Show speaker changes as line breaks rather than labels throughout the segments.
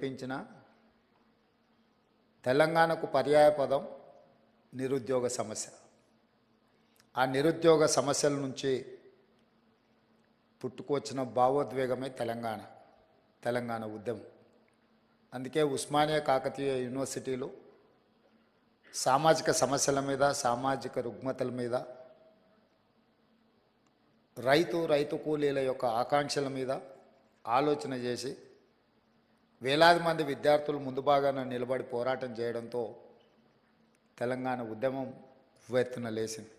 వినిపించిన తెలంగాణకు పర్యాయ పదం నిరుద్యోగ సమస్య. ఆ నిరుద్యోగ సమస్యల నుంచి పుట్టుకొచ్చిన భావోద్వేగమే తెలంగాణ తెలంగాణ ఉద్యమం. అందుకే ఉస్మానియా కాకతీయ యూనివర్సిటీలో సామాజిక సమస్యల మీద సామాజిక రుగ్మతల మీద రైతు రైతు కూలీల యొక్క ఆకాంక్షల మీద ఆలోచన చేసి వేలాది మంది విద్యార్థులు ముందు భాగాన నిలబడి పోరాటం చేయడంతో తెలంగాణ ఉద్యమం ఉవ్వెత్తున లేచింది.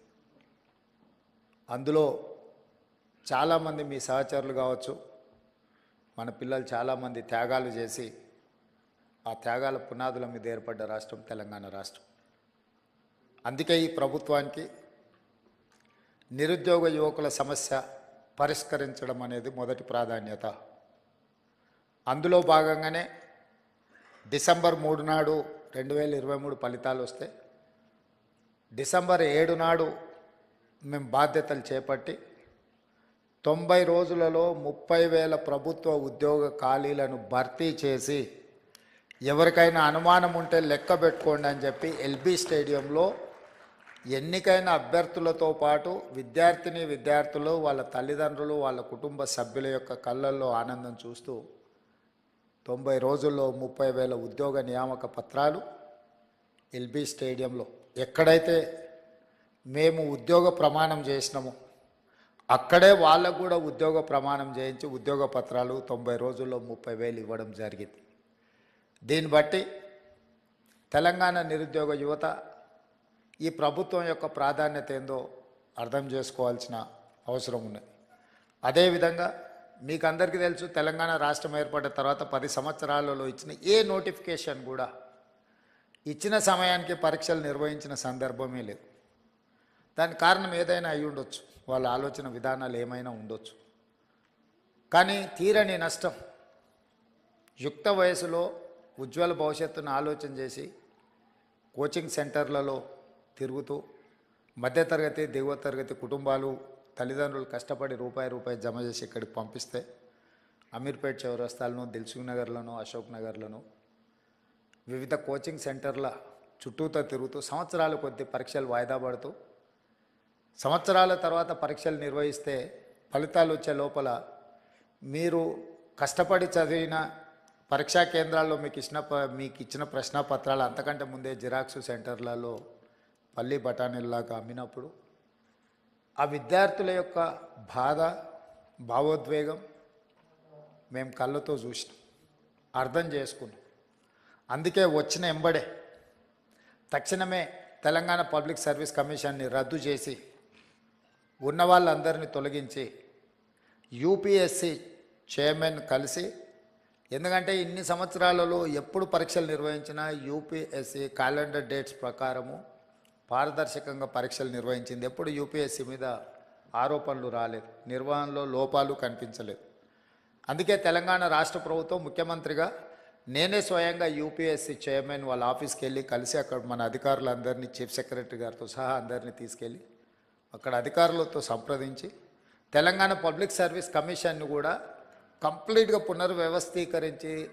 అందులో చాలామంది మీ సహచరులు కావచ్చు మన పిల్లలు చాలామంది త్యాగాలు చేసి ఆ త్యాగాల పునాదుల మీద ఏర్పడ్డ రాష్ట్రం తెలంగాణ రాష్ట్రం. అందుకే ఈ ప్రభుత్వానికి నిరుద్యోగ యువకుల సమస్య పరిష్కరించడం అనేది మొదటి ప్రాధాన్యత. అందులో భాగంగానే డిసెంబర్ మూడు నాడు రెండు వేల ఇరవై మూడు ఫలితాలు వస్తే డిసెంబర్ ఏడు నాడు మేము బాధ్యతలు చేపట్టి తొంభై రోజులలో ముప్పై వేల ప్రభుత్వ ఉద్యోగ ఖాళీలను భర్తీ చేసి ఎవరికైనా అనుమానం ఉంటే లెక్క పెట్టుకోండి అని చెప్పి ఎల్బీ స్టేడియంలో ఎన్నికైన అభ్యర్థులతో పాటు విద్యార్థిని విద్యార్థులు వాళ్ళ తల్లిదండ్రులు వాళ్ళ కుటుంబ సభ్యుల యొక్క కళ్ళల్లో ఆనందం చూస్తూ తొంభై రోజుల్లో ముప్పై వేల ఉద్యోగ నియామక పత్రాలు ఎల్బీ స్టేడియంలో. ఎక్కడైతే మేము ఉద్యోగ ప్రమాణం చేసినామో అక్కడే వాళ్ళకు కూడా ఉద్యోగ ప్రమాణం చేయించి ఉద్యోగ పత్రాలు తొంభై రోజుల్లో ముప్పై వేలు ఇవ్వడం జరిగింది. దీన్ని బట్టి తెలంగాణ నిరుద్యోగ యువత ఈ ప్రభుత్వం యొక్క ప్రాధాన్యత ఏందో అర్థం చేసుకోవాల్సిన అవసరం ఉన్నది. అదేవిధంగా మీకు అందరికీ తెలుసు తెలంగాణ రాష్ట్రం ఏర్పడిన తర్వాత పది సంవత్సరాలలో ఇచ్చిన ఏ నోటిఫికేషన్ కూడా ఇచ్చిన సమయానికి పరీక్షలు నిర్వహించిన సందర్భమే లేదు. దానికి కారణం ఏదైనా అయి ఉండొచ్చు వాళ్ళ ఆలోచన విధానాలు ఏమైనా ఉండొచ్చు. కానీ తీరని నష్టం యుక్త వయసులో ఉజ్వల భవిష్యత్తును ఆలోచన చేసి కోచింగ్ సెంటర్లలో తిరుగుతూ మధ్యతరగతి దిగువ తరగతి కుటుంబాలు తల్లిదండ్రులు కష్టపడి రూపాయి రూపాయి జమ చేసి ఇక్కడికి పంపిస్తే అమీర్పేట్ చౌరస్తాలను దిల్సుఖ్ నగర్లను అశోక్ నగర్లను వివిధ కోచింగ్ సెంటర్ల చుట్టూతో తిరుగుతూ సంవత్సరాల కొద్ది పరీక్షలు వాయిదా పడుతూ సంవత్సరాల తర్వాత పరీక్షలు నిర్వహిస్తే ఫలితాలు వచ్చే లోపల మీరు కష్టపడి చదివిన పరీక్షా కేంద్రాల్లో మీకు ఇచ్చిన ప- మీకు ఇచ్చిన ప్రశ్నపత్రాలు అంతకంటే ముందే జిరాక్స్ సెంటర్లలో పల్లి బఠానీల్లాగా అమ్మినప్పుడు ఆ విద్యార్థుల యొక్క బాధ భావోద్వేగం మేము కళ్ళతో చూసినాం. అర్థం చేసుకున్నాం. అందుకే వచ్చిన ఎంబడే తక్షణమే తెలంగాణ పబ్లిక్ సర్వీస్ కమిషన్ని రద్దు చేసి ఉన్న వాళ్ళందరినీ తొలగించి యూపీఎస్సి చైర్మన్ కలిసి ఎందుకంటే ఇన్ని సంవత్సరాలలో ఎప్పుడు పరీక్షలు నిర్వహించినా యూపీఎస్సి క్యాలెండర్ డేట్స్ ప్రకారము పారదర్శకంగా పరీక్షలు నిర్వహించింది. ఎప్పుడు యూపీఎస్సీ మీద ఆరోపణలు రాలేదు. నిర్వహణలో లోపాలు కనిపించలేదు. అందుకే తెలంగాణ రాష్ట్ర ప్రభుత్వం ముఖ్యమంత్రిగా నేనే స్వయంగా యూపీఎస్సీ చైర్మన్ వాళ్ళ ఆఫీస్కి వెళ్ళి కలిసి అక్కడ మన అధికారులందరినీ చీఫ్ సెక్రటరీ గారితో సహా అందరినీ తీసుకెళ్ళి అక్కడ అధికారులతో సంప్రదించి తెలంగాణ పబ్లిక్ సర్వీస్ కమిషన్ను కూడా కంప్లీట్గా పునర్వ్యవస్థీకరించి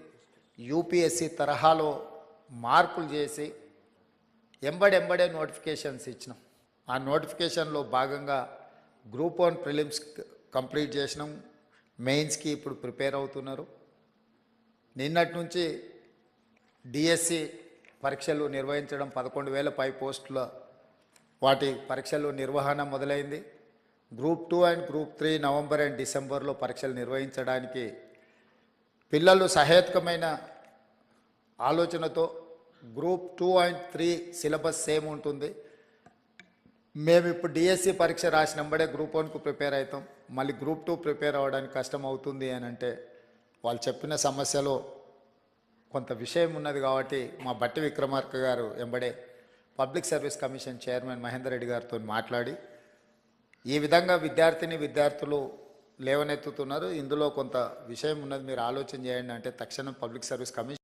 యూపీఎస్సీ తరహాలో మార్పులు చేసి ఎంబడెంబడే నోటిఫికేషన్స్ ఇచ్చినాం. ఆ నోటిఫికేషన్లో భాగంగా గ్రూప్ వన్ ప్రిలిమ్స్ కంప్లీట్ చేసినాం. మెయిన్స్కి ఇప్పుడు ప్రిపేర్ అవుతున్నారు. నిన్నటి నుంచి డిఎస్సి పరీక్షలు నిర్వహించడం పదకొండు వేల పై పోస్టుల వాటి పరీక్షలు నిర్వహణ మొదలైంది. Group two and group three November and డిసెంబర్లో పరీక్షలు నిర్వహించడానికి పిల్లలు సహేతుకమైన ఆలోచనతో group two and three syllabus same ఉంటుంది. మేము ఇప్పుడు డిఎస్సి పరీక్ష రాసినంబడే గ్రూప్ వన్కు ప్రిపేర్ అవుతాం. మళ్ళీ గ్రూప్ టూ ప్రిపేర్ అవ్వడానికి కష్టం అవుతుంది అని అంటే వాళ్ళు చెప్పిన సమస్యలో కొంత విషయం ఉన్నది కాబట్టి మా బట్టి విక్రమార్క గారు ఎంబడే public service commission chairman Mahender Reddy గారితో మాట్లాడి ఈ విధంగా విద్యార్థిని విద్యార్థులు లేవనెత్తుతున్నారు. ఇందులో కొంత విషయం ఉన్నది మీరు ఆలోచన చేయండి అంటే తక్షణం పబ్లిక్ సర్వీస్ కమిషన్